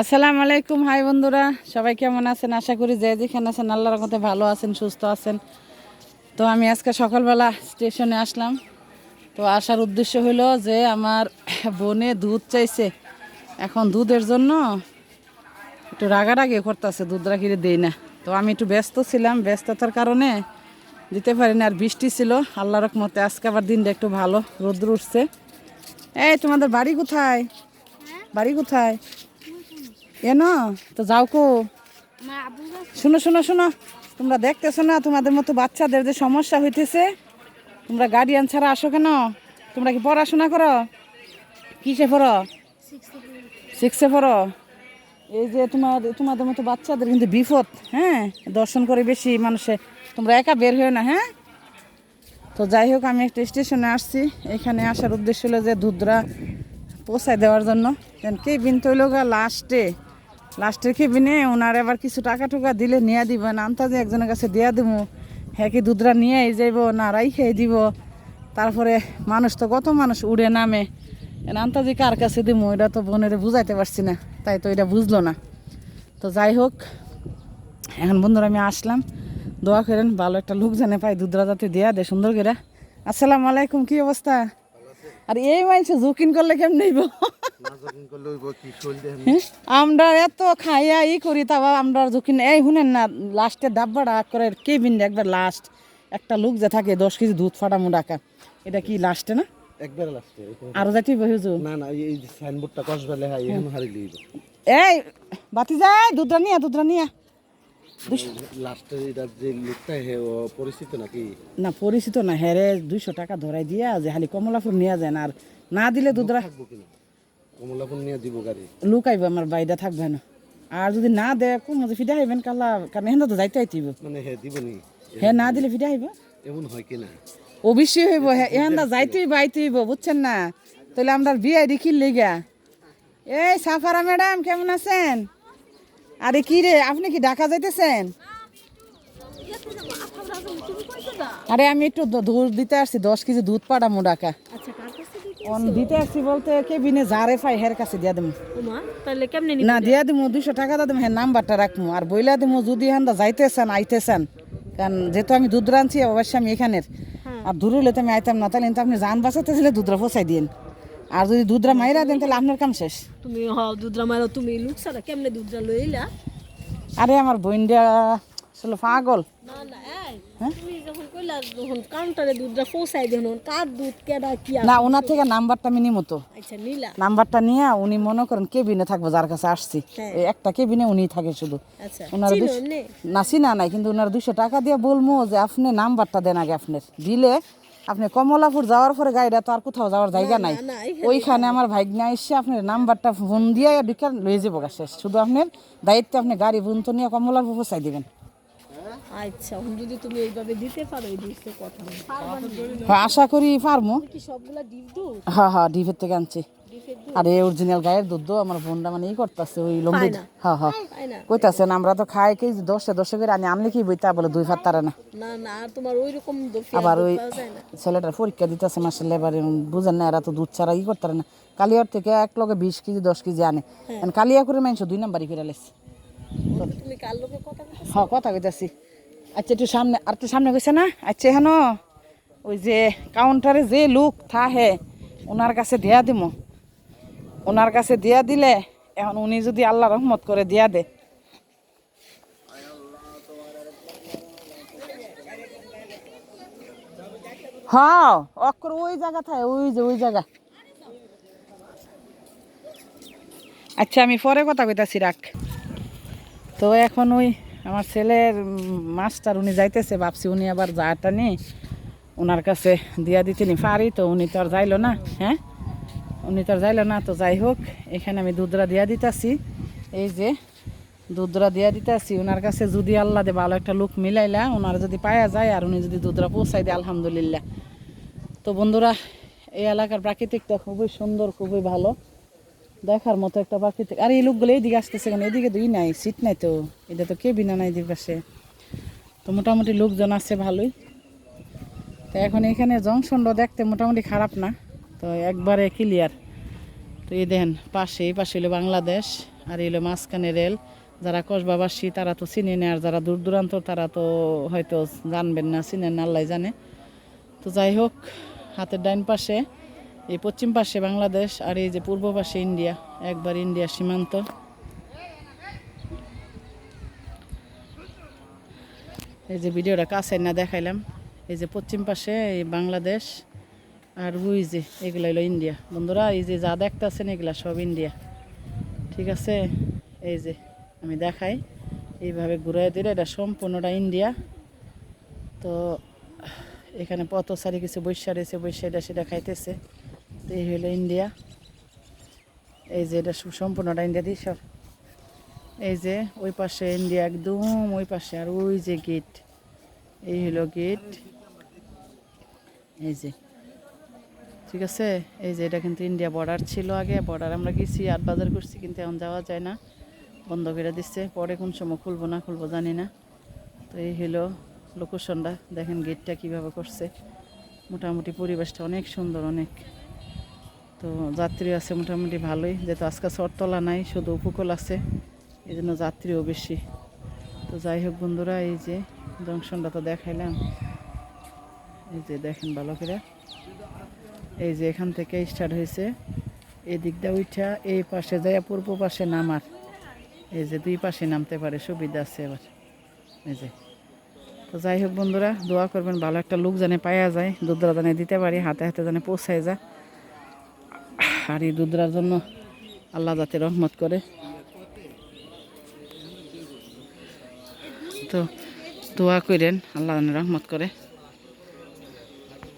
আসসালামু আলাইকুম, হাই বন্ধুরা। সবাই কেমন আছেন? আশা করি যে যেখানে আছেন, আল্লাহর রহমতে ভালো আছেন, সুস্থ আছেন। তো আমি আজকে সকালবেলা স্টেশনে আসলাম। তো আসার উদ্দেশ্য হলো যে আমার বোনে দুধ চাইছে। এখন দুধের জন্য একটু রাগারাগি করতেছে, দুধ রাখিয়ে দেই না। তো আমি একটু ব্যস্ত ছিলাম, ব্যস্ততার কারণে দিতে পারিনি আর বৃষ্টি ছিল। আল্লাহ রকমতে আজকে আবার দিনটা একটু ভালো, রোদ্র উঠছে। এই, তোমাদের বাড়ি কোথায়? বাড়ি কোথায়? এন তো যাও কো। শুনো শুনো শুনো। তোমরা দেখতেছো না, তোমাদের মতো বাচ্চাদের যে সমস্যা হইতেছে? তোমরা গার্ডিয়ান ছাড়া আসো কেন? তোমরা কি পড়াশোনা করো? কিসে পড়ো? সিক্সে পড়ো। এই যে তোমার, তোমাদের মতো বাচ্চাদের কিন্তু বিপদ হ্যাঁ? দর্শন করে বেশি মানুষে। তোমরা একা বের হয়ে না হ্যাঁ? তো যাই হোক, আমি একটা স্টেশনে আসছি। এখানে আসার উদ্দেশ্য হলো যে দুধরা পৌঁছায় দেওয়ার জন্য। কেবিন তৈল গা? লাস্টে লাস্টের কেবিনে ওনার এবার কিছু টাকা টুকা দিলে নিয়ে দিবেন আন্তাজে একজনের কাছে দিয়া দিব হ্যাঁ কি দুধরা নিয়ে যাইব না রাই খেয়ে দিব। তারপরে মানুষ তো কত মানুষ উড়ে নামে। আন্তাজি কার কাছে দিব এটা তো বোনের বুঝাইতে পারছি না, তাই তো এটা বুঝলো না। তো যাই হোক, এখন বন্ধুরা আমি আসলাম। দোয়া করেন, ভালো একটা লোক জানে পাই দুধরা যাতে দেয়া দে সুন্দর করে। আসসালামু আলাইকুম, কি অবস্থা? আর এই মানুষ জুকিন করলে কেমন নেইব? আমরা এত খাইয়া ই করি তা আমরা জুকিন এই শুনেন না লাস্টের ডাব্বাটা করে কেবিন একবার লাস্ট। একটা লোক যে থাকে দশ কেজি দুধ ফাটামো ডাকা এটা কি লাস্টে না? একবার লাস্টে আরও যাইতে না না এই সাইনবোর্ডটা কসবা লেখা এখন হারি লিব এই বাতি যায় দুধরা নিয়া দুধরা নিয়া। লাস্টে এটা যে লোকটা হে পরিচিত নাকি? না পরিচিত না হেরে দুইশো টাকা ধরাই দিয়া যে খালি কমলাপুর নিয়ে যায় না আর না দিলে দুধরা কমলাপুর নিয়ে দিব গাড়ি? লুকাইব আমার বাইদা থাকবে না। আর যদি না দেয় কোন ফিডা হইবেন কালা কারণ এখান তো যাইতে আইতিব। মানে হে দিব নি? হ্যাঁ না দিলে ফিডা হইব? এমন হয় কিনা অবশ্যই হইব হ্যাঁ যাইতেই বুঝছেন না? তাহলে আমরা বিয়ে দেখির লেগা। এই সাফারা ম্যাডাম কেমন আছেন? আরে কি রে আপনি কি ঢাকা যাইতেছেন? আরে আমি একটু দুধ দিতে আসছি দশ কেজি দুধ পাঠামো ঢাকা। অন দিতে আসছি বলতে কেবিনে যারে পাই হের কাছে দিয়া দেবো তাহলে কেমনে না দিয়া টাকা দা হ্যাঁ নাম্বারটা আর বইলা যদি যাইতেছেন আইতেছেন। কারণ যেহেতু আমি দুধ রাঁধছি অবশ্যই আমি এখানের। আর দূর হলে তো আমি আইতাম না তাহলে কিন্তু আপনি যান বাঁচাতে ছিল দুধরা ফসাই দিন আর যদি দুধরা মাইরা দেন তাহলে আপনার কাম শেষ। তুমি হ দুধরা মারো তুমি লুক সারা কেমনে দুধরা লইলা? আরে আমার বোনটা আসলে পাগল। না না না ওনার থেকে নাম্বারটা আমি নিমু তো। আচ্ছা নাম্বারটা নিয়ে উনি মনে করেন কেবিনে থাকব যার কাছে আসছি। হ্যাঁ। একটা কেবিনে উনি থাকে শুধু। আচ্ছা ওনার চিনো দুশ- নে না চিনা নাই কিন্তু ওনার দুশো টাকা দিয়ে বলব যে আপনি নাম্বারটা দেন আগে আপনার। দিলে আপনি কমলাপুর যাওয়ার পরে গাড়িটা তো আর কোথাও যাওয়ার জায়গা নাই। ওইখানে আমার ভাগ্না এসে আপনার নাম্বারটা ফোন দিয়ে ঢুকে লয়ে যাব শেষ। শুধু আপনার দায়িত্ব আপনি গাড়ি বুনতো নিয়ে কমলাপুর পৌঁছাই দিবেন। আচ্ছা যদি তুমি এইভাবে দিতে পারো এই দুধের কথা হ্যাঁ আশা করি পারব কি সবগুলা ডিপ দুধ? হ্যাঁ হ্যাঁ ডিপের থেকে আনছি। আর অরিজিনাল গায়ের দুধ আমার বোনটা মানে ই করতেছে ওই লম্বি। হ্যাঁ হ্যাঁ। না। কইতাছেন আমরা তো খাই কেজি দশে দশে করে আনি আনলে কি বইতা বলে দুই ভাত তারা না? না না তোমার ওই রকম আবার ওই ছেলেটার পরীক্ষা দিতেছে মাসের লেবারে বুঝেন না এরা তো দুধ ছাড়া ই করতে না। কালিয়ার থেকে এক লগে বিশ কেজি দশ কেজি আনে। এখন কালিয়া করে মাংস দুই নাম্বারই করে লেছে। তুমি কথা হ্যাঁ কথা কইতাছি। আচ্ছা একটু সামনে আর একটু সামনে কইছে না? আচ্ছা হেন ওই যে কাউন্টারে যে লোক থাহে, ওনার কাছে দেয়া দিব। ওনার কাছে দেয়া দিলে এখন উনি যদি আল্লাহ রহমত করে দেয়া দে। হ্যাঁ অক্ষর ওই জায়গা থাকে ওই যে, ওই জায়গা। আচ্ছা আমি পরে কথা কইতাছি, রাখ। তো এখন ওই আমার ছেলের মাস্টার, উনি যাইতেছে, ভাবছি উনি আবার যাটা নি ওনার কাছে দিয়া দিতে নি পারি তো, উনি তো আর যাইলো না হ্যাঁ? উনি তো আর যাইলো না, তো যাই হোক, এখানে আমি দুধরা দিয়া দিতাছি। এই যে, দুধরা দিয়া দিতাছি। ওনার কাছে যদি আল্লাহ দে ভালো একটা লোক মিলাইলা ওনার যদি পায়া যায় আর উনি যদি দুধরা পৌঁছাই দেয়, আলহামদুলিল্লাহ। তো বন্ধুরা, এই এলাকার প্রাকৃতিকটা খুবই সুন্দর, খুবই ভালো। দেখার মতো একটা প্রাকৃতিক আর এই লোকগুলো এইদিকে আসতেছে কেন? এদিকে দুই নাই সিট নাই তো। এটা তো কে বিনা নাই এদিকে পাশে তো মোটামুটি লোকজন আছে ভালোই। তো এখন এখানে জংশনটা দেখতে মোটামুটি খারাপ না। তো একবারে ক্লিয়ার তো এই দেখেন, পাশে, এই পাশে হলো বাংলাদেশ, আর এলো মাঝখানে রেল। যারা কসবাবাসী, তারা তো চিনে না, আর যারা দূর দূরান্ত, তারা তো হয়তো জানবেন না, চিনেন না, আল্লাহ জানে। তো যাই হোক, হাতের ডাইন পাশে এই পশ্চিম পাশে বাংলাদেশ আর এই যে পূর্ব পাশে ইন্ডিয়া, একবার ইন্ডিয়া সীমান্ত। এই যে ভিডিওটা কাছে না দেখাইলাম, এই যে পশ্চিম পাশে এই বাংলাদেশ আর ওই যে এগুলো হলো ইন্ডিয়া। বন্ধুরা, এই যে যা দেখতেছেন এগুলা সব ইন্ডিয়া। ঠিক আছে? এই যে আমি দেখাই, এইভাবে ঘুরাই দিলে এটা সম্পূর্ণটা ইন্ডিয়া। তো এখানে পথচারী কিছু বৈশা রয়েছে এটা সেটা খাইতেছে তো এই হলো ইন্ডিয়া। এই যে এটা সম্পূর্ণটা ইন্ডিয়া দিই সব। এই যে ওই পাশে ইন্ডিয়া একদম, ওই পাশে আর ওই যে গেট এই হলো গেট এই যে। ঠিক আছে? এই যে এটা কিন্তু ইন্ডিয়া বর্ডার ছিল আগে। বর্ডার আমরা গেছি, আট বাজার করছি, কিন্তু এখন যাওয়া যায় না। বন্ধ করে দিচ্ছে। পরে কোন সময় খুলবো, না খুলবো জানি না। তো এই হলো লোকেশনটা দেখেন গেটটা কীভাবে করছে। মোটামুটি পরিবেশটা অনেক সুন্দর, অনেক। তো যাত্রী আছে মোটামুটি ভালোই, যেহেতু আজকে চরতলা নাই, শুধু উপকূল আছে এই জন্য যাত্রীও বেশি। তো যাই হোক বন্ধুরা, এই যে জংশনটা তো দেখাইলাম। এই যে দেখেন ভালো করে। এই যে এখান থেকে স্টার্ট হয়েছে। এই দিকটা উঠা এই পাশে যায় পূর্ব পাশে নামার। এই যে দুই পাশে নামতে পারে, সুবিধা আছে এবার। এই যে। তো যাই হোক বন্ধুরা, দোয়া করবেন, ভালো একটা লোক জানে পাওয়া যায়, দুধরা জানে দিতে পারি, হাতে হাতে জানে পৌঁছায় যায় এই দুধরার জন্য আল্লাহ যাতে রহমত করে। তো দোয়া করেন আল্লাহ রহমত করে।